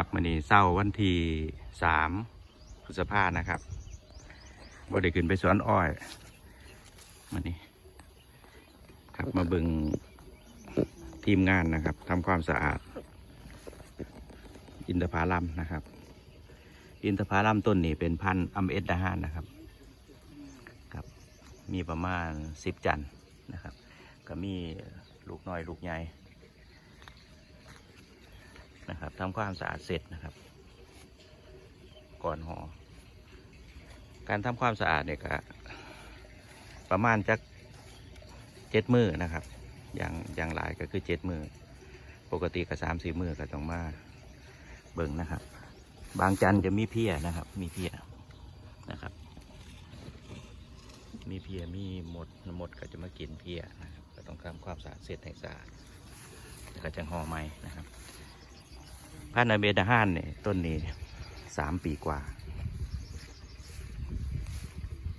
ครับมันนี้เศร้าวันที่สามพฤษภานะครับบ่ได้ขึ้นไปสวนอ้อยมันนี้ครับมาบึงทีมงานนะครับทำความสะอาด อินทผลัมนะครับ อินทผลัมต้นนี้เป็นพันธุ์อัมเอสดาฮานนะครับครับ มีประมาณสิบจันทร์นะครับ ก็มีลูกน้อยลูกใหญ่ นะครับทำความสะอาดเสร็จนะครับ ก่อนหอ่อการทำความสะอาดเนี่ยก็ประมาณจักเจ็ดมือนะครับ อย่างอย่างหลายก็คือเจ็ดมือ ปกติก็สามสี่มือก็ต้องมาเบิ่งนะครับ บางจันทร์จะมีเพียนะครับ มีเพียนะครับ มีเพียมีหมดหมดก็จะมากินเพียนะครับก็ต้องทำความสะอาดเสร็จให้สะอาดแล้วก็จะห่อไม้นะครับ พันธุ์อเบดาฮานเนี่ยต้นนี้สามปีกว่า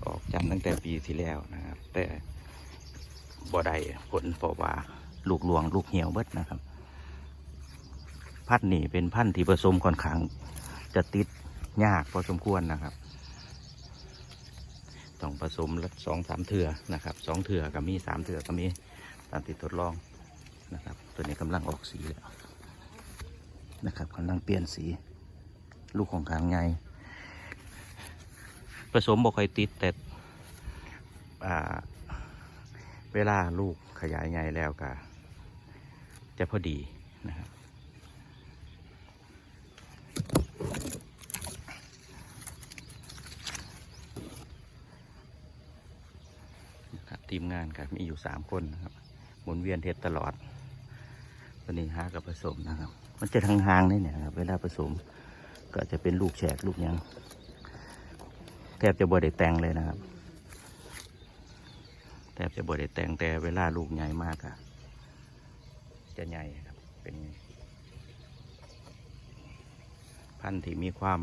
ออกจันตั้งแต่ปีที่แล้วนะครับ แต่บ่ได้ผลเพราะว่าลูกหลวงลูกเหี่ยวเบิดนะครับ พันธุ์นี่เป็นพันธุ์ที่ผสมค่อนข้างจะติดยากพอสมควรนะครับต้องผสมสองสามเถื่อนะครับสองเถื่อก็มีสามเถื่อก็มีตามที่ทดลองนะครับ ตัวนี้กำลังออกสีแล้ว นะครับกำลังเปลี่ยนสีลูกของขางไงผสมบ่ค่อยติดแต่เวลาลูกขยายไงแล้วก็จะพอดีนะครับทีมงานครับมีอยู่สามคนนะครับหมุนเวียนเทศตลอด วันนี้หากับผสมนะครับ มันจะทางหางนี่เนี่ยครับเวลาผสม ก็จะเป็นลูกแฉกลูกยังแทบจะบ่ได้แต่งเลยนะครับแทบจะบ่ได้แต่งแต่เวลาลูกใหญ่มากอะจะใหญ่ครับ เป็น พันธุ์ที่มีความ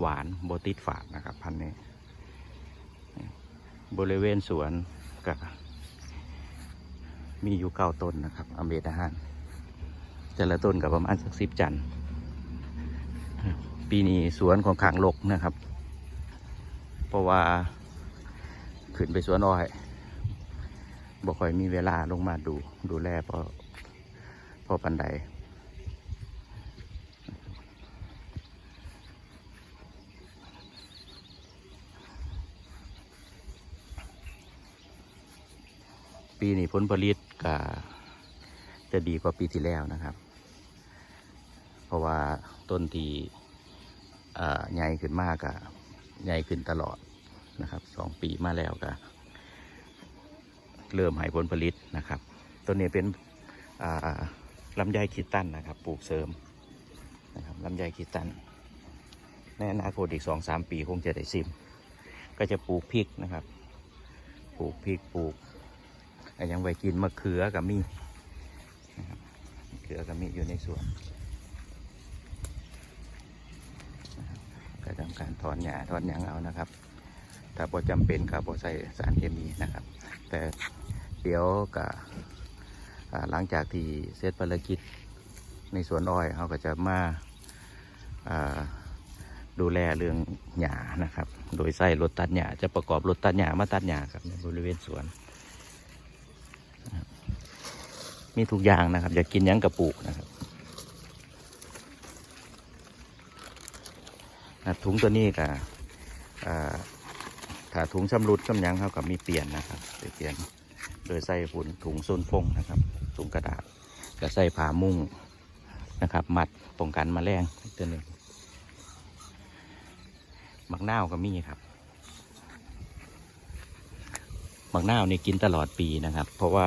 หวานโบติดฝาดนะครับ พันธุ์นี้ บริเวณสวนก็มีอยู่เก้าต้นนะครับ อเมดาฮาน แต่ละต้นกับประมาณสักสิบจันทร์ปีนี้สวนของขางลกนะครับ เพราะว่าขึ้นไปสวนอ้อยบ่ค่อยมีเวลาลงมาดูดูแลพอพอปันใดปีนี้ผลผลิตก็จะดีกว่าปีที่แล้วนะครับ ราะว่าต้นที่ใหญ่ขึ้นมากอะใหญ่ขึ้นตลอดนะครับสองปีมาแล้วก็เริ่มให้ผลผลิตนะครับต้นนี้เป็นลำไยคิดตันนะครับ ปลูกเสริมนะครับลำไยคิดตันในอนาคตอีกสองสามปีคงจะได้ซิม ก็จะปลูกพริกนะครับ ปลูกพริกปลูกยังไว้กินมะเขือกับมีนะครับมะเขือกับมีอยู่ในสวนนะครับก็ ทำการถอนหญ้าถอนหยางเอานะครับถ้าพอจำเป็นก็พอใส่สารเคมีนะครับ แต่เดี๋ยวก็หลังจากที่เสร็จภารกิจในสวนอ้อยเขาก็จะมาดูแลเรื่องหญ้านะครับ โดยใส่รถตัดหญ้าจะประกอบรถตัดหญ้ามาตัดหญ้าครับในบริเวณสวน มีทุกอย่างนะครับ อยากกินหยังกระปลูกนะครับอะ ถุงตัวนี้กับถ้าถุงชำรุดชำยังเขากับมีเปลี่ยนนะครับเปลี่ยนโดยใส่ฝุ่นถุงโซนฟงนะครับถุงกระดาษก็ใส่ผ้ามุ้งนะครับมัดป้องกันแมลงตัวหนึ่งมักนาวก็มีครับมักนาวนี่กินตลอดปีนะครับ เพราะว่า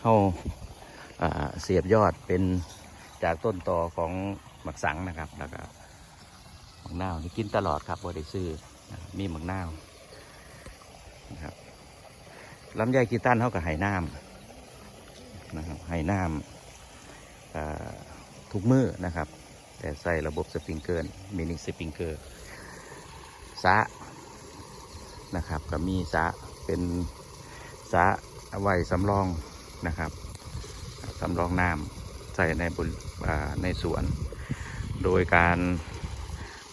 เขาาเสียบยอดเป็นจากต้นตอของหมักสังนะครับแล้วก็ หมักนาวนี่กินตลอดครับบริซื้อมีหมักนาวนะครับลำไยกีตันเขากับไหน้ำนะครับไหน้ำทุกมือนะครับ แต่ใส่ระบบสปริงเกอร์มินิสปริงเกอร์สะนะครับก็มีสะเป็นสะอาไว้สำรองนะครับสำรองน้ำใส่ในบนในสวน โดยการ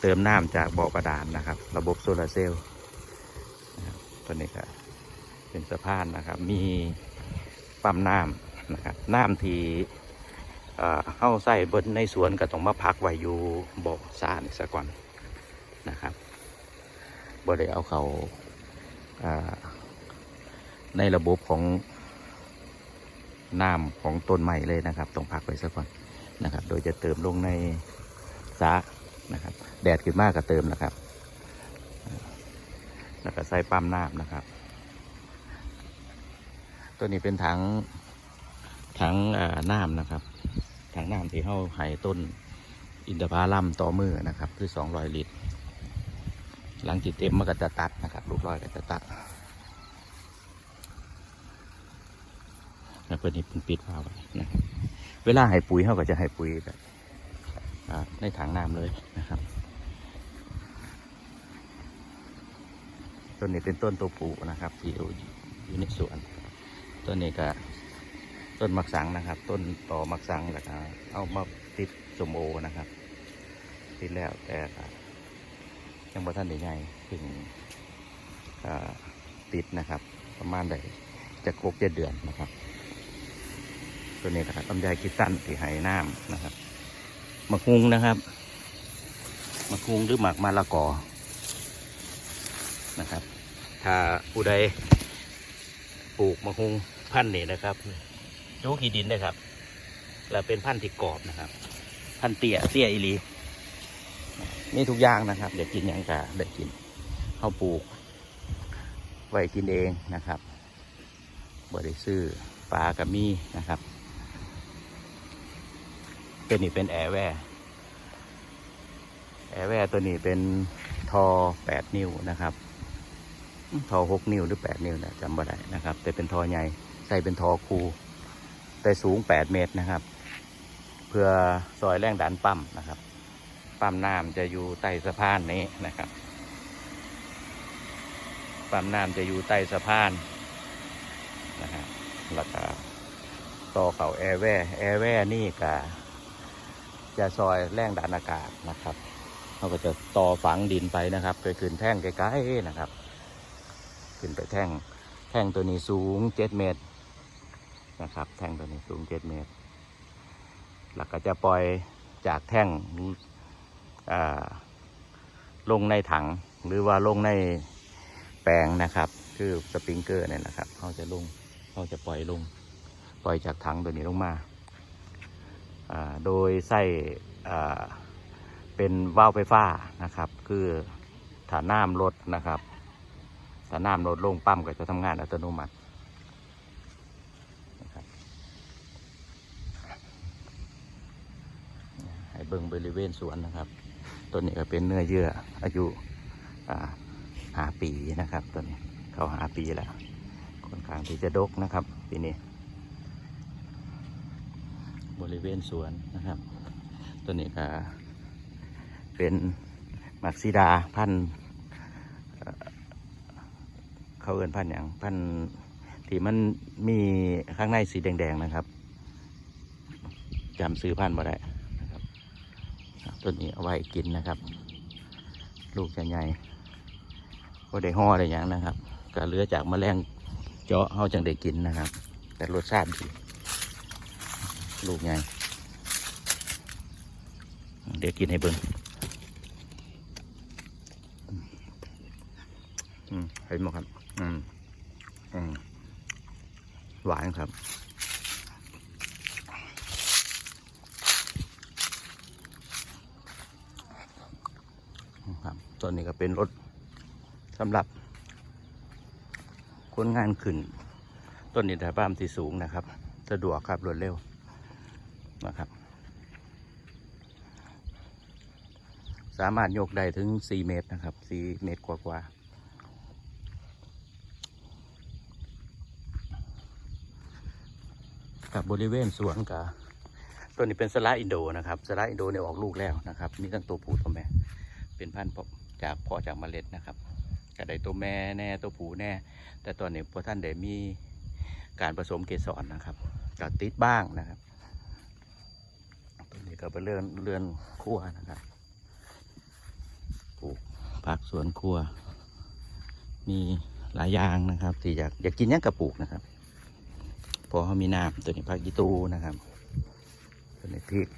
เติมน้ำจากบ่อบาดาลนะครับ ระบบโซลาร์เซลล์นะครับตัวนี้ก็เป็นสะพานนะครับ มีปั๊มน้ำนะครับน้ำที่เอ้าใส่บิดในสวนก็ต้องมาพักไว้อยู่บ่อสานี่ซะก่อนนะครับบ่ได้เอาเขาาในระบบของน้ำของต้นไม้เลยนะครับต้องพักไว้ซะก่อนนะครับ โดยจะเติมลงในสระ นะครับ แดดขึ้นมากก็เติมนะครับ แล้วก็ใส่ปั๊มน้ำนะครับ ตัวนี้เป็นถังถังน้ำนะครับถังน้ำที่เข้าไห้ต้นอินทผลัมต่อมือนะครับ คือสองร้อยลิตร หลังจิตเต็มมันก็จะตัดนะครับ ลูกร้อยก็จะตัดแล้วเปิดนี้เพิ่นปิดวาไว้นะเวลาให้ปุ๋ยเขาก็จะให้ปุ๋ยแบบ ในถังน้ำเลยนะครับ ต้นนี้เป็นต้นตัวปูนะครับที่อยู่ในสวน ต้นนี้ก็ต้นมักสังนะครับ ต้นต่อมักสังแล้วก็เอามาติดสมโอนะครับ ติดแล้วแต่ยังบ่ท่านใหญ่ถึงติดนะครับ ประมาณได้จะครบเจ็ดเดือนนะครับ ตัวนี้นะครับลำไยคิดตันที่ให้น้ำนะครับ มะฮุงนะครับมะฮุงหรือหมักมะละกอนะครับ ถ้าผู้ใดปลูกมะฮุงพันธุ์นี่นะครับจูขี้ดินนะครับ แล้วเป็นพันธุ์ที่กรอบนะครับ พันธุ์เตี้ยเตี้ยอีลีนี่ทุกอย่างนะครับเดี๋ยวกินอย่างกะเดี๋ยวกินเขาปลูก ไว้กินเองนะครับบริซื้อปลากับมีนะครับ ตัวนี้เป็นแอร์แวร์แอร์แวร์ตัวนี้เป็นทอแปดนิ้วนะครับ ทอหกนิ้วหรือแปดนิ้วนะจำบ่ได้นะครับ แต่เป็นทอใหญ่ใส่เป็นทอคู แต่สูงแปดเมตรนะครับ เพื่อซอยแรงดันปั๊มนะครับ ปั๊มน้ำจะอยู่ใต้สะพานนี้นะครับปั๊มน้ำจะอยู่ใต้สะพานนะฮะแล้วก็ต่อเข่าแอร์แวร์แอร์แวร์นี่ก็ จะซอยแรงดันอากาศนะครับเขาก็จะต่อฝังดินไปนะครับไปขึ้นแท่งใกลๆนะครับ ขึ้นไปแท่งแท่งตัวนี้สูงเจ็ดเมตรนะครับ แท่งตัวนี้สูงเจ็ดเมตร แล้วก็จะปล่อยจากแท่งอ่าลงในถังหรือว่าลงในแปลงนะครับ คือสปริงเกอร์เนี่ยนะครับเขาจะลงเขาจะปล่อยลง ปล่อยจากถังตัวนี้ลงมา โดยใส่เป็นว่าวไฟฟ้านะครับ คือถ้านน้ำลดนะครับถ้านน้ำลดลงปั๊มก็จะทำงานอัตโนมัติให้เบิ่งบริเวณสวนนะครับต้นนี้ก็เป็นเนื้อเยื่ออายุหาปีนะครับต้นนี้เขาหาปีแล้วค่อนข้างที่จะดกนะครับปีนี้ ริเวณสวนนะครับต้นนี้ก็เป็นมักซิดาพันธุ์เขาเอินพันธุ์อย่างพันธุ์ที่มันมีข้างในสีแดงๆนะครับจำซื้อพันธุ์มาได้นะครับต้นนี้เอาไว้กินนะครับ ลูกจะใหญ่ก็ได้ห่อได้อย่างนะครับ ก็เลือจากแมลงเจาะเขาจังได้กินนะครับ แต่รสชาติดี ลูกใหญ่เดี๋ยวกินให้เบิ่งอืมเห็นไหมครับ อืมอืมหวานครับครับตัวนี้ก็เป็นรถสำหรับ คนงานขึ้น ต้นอินทผลัมที่สูงนะครับ สะดวกครับรวดเร็ว นะครับ สามารถยกได้ถึง 4 เมตรนะครับ 4 เมตรกว่าๆกับบริเวณสวนกับตัวนี้เป็นสลาอินโดนะครับสลาอินโดเนี่ยออกลูกแล้วนะครับ มีทั้งตัวผู้ตัวแม่ เป็นพันธุ์จากพาะจากเมล็ดนะครับก็ได้ตัวแม่แน่ตัวผู้แน่ แต่ตอนนี้พอท่านได้มีการผสมเกสรนะครับก็ติดบ้างนะครับ นี่ก็เป็นเรือนเรือนครัวนะครับปลูกผักสวนครัว มีหลายอย่างนะครับ ที่อยากอยากกินยังกระปลูกนะครับ พอเขามีน้ำตัวนี้ผักยีตูนะครับตัวนี้พริก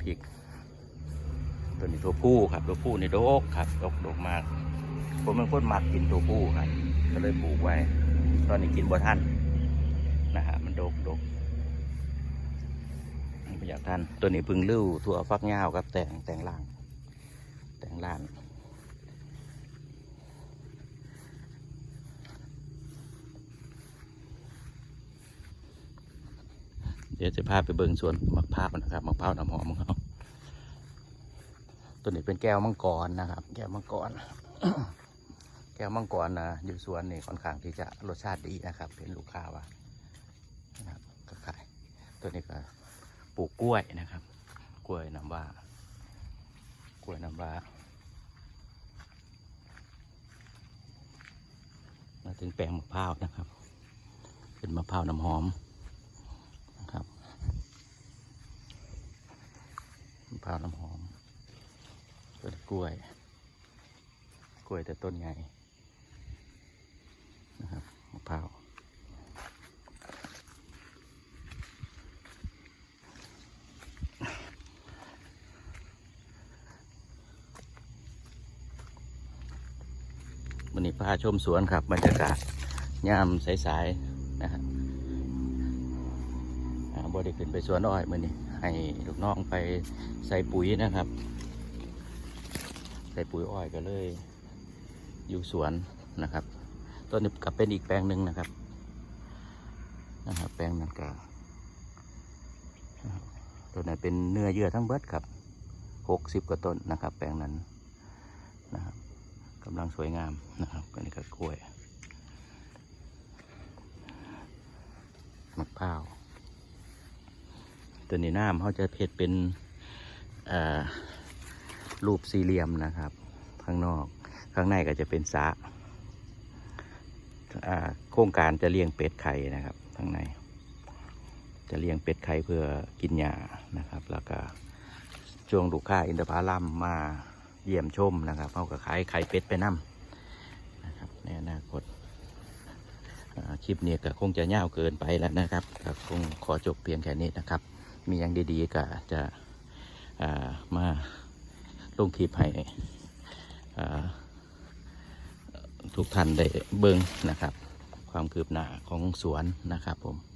พริกตัวนี้ตัวผู้ครับตัวผู้นี่ดกครับดกดกมากผมเป็นคนมักกินตัวผู้ครับก็เลยปลูกไว้ ตอนนี้กินบ่ทันนะฮะมันดกดกไม่ อยากทันตัวนี้พึ่งลิ้วถั่วฟักยาวครับ แต่งแต่งล่าง แต่งล่างเดี๋ยวจะพาไปเบิ่งสวนมะพร้าวนะครับมะพร้าวน้ำหอมของเขาตัวนี้เป็นแก้วมังกรนะครับ แก้วมังกร แก้วมังกรนะอยู่สวนนี่ค่อนข้างที่จะรสชาติดีนะครับ เป็นลูกค้าว่านะครับก็ขายตัวนี้ก็ ปลูกกล้วยนะครับ กล้วยน้ำว้ากล้วยน้ำว้ามาถึงแปลงมะพร้าวนะครับ เป็นมะพร้าวน้ำหอมนะครับมะพร้าวน้ำหอมต้นกล้วย กล้วยแต่ต้นใหญ่นะครับมะพร้าววันนี้พาชมสวนครับบรรยากาศยามสายๆนะครับอ่าบได้ขึ้นไปสวนอ้อยมือนี้ให้ลูกน้องไปใส่ปุ๋ยนะครับ ใส่ปุ๋ยอ้อยก็เลย อยู่สวนนะครับต้นนี้กลับเป็นอีกแปลงหนึ่งนะครับนะครับ แปลงนั้นก็ต้นนั้นเป็นเนื้อเยื่อทั้งเบิดครับหกสิบกว่าต้นนะครับ แปลงนั้นนะครับ กำลังสวยงามนะครับอันนี้ก็กล้วยมะพร้าวตัวนี้น้ำเขาจะเพชรเป็นรูปสี่เหลี่ยมนะครับ ข้างนอกข้างในก็จะเป็นสระโครงการจะเลี้ยงเป็ดไข่นะครับข้างใน จะเลี้ยงเป็ดไข่เพื่อกินหญ้านะครับ แล้วก็ช่วงลูกค้าอินทผลัมมา เยี่ยมชมนะครับเขาก็ขายไข่เป็ดไปนํนะครับในอนาคตคลิปนี้ก็คงจะยาวเกินไปแล้วนะครับก็คงขอจบเพียงแค่นี้นะครับ มีอย่างดีๆก็จะามาลงคลิปให้ทุกท่านได้เบิ่งนะครับ ความคืบหน้าของสวนนะครับผม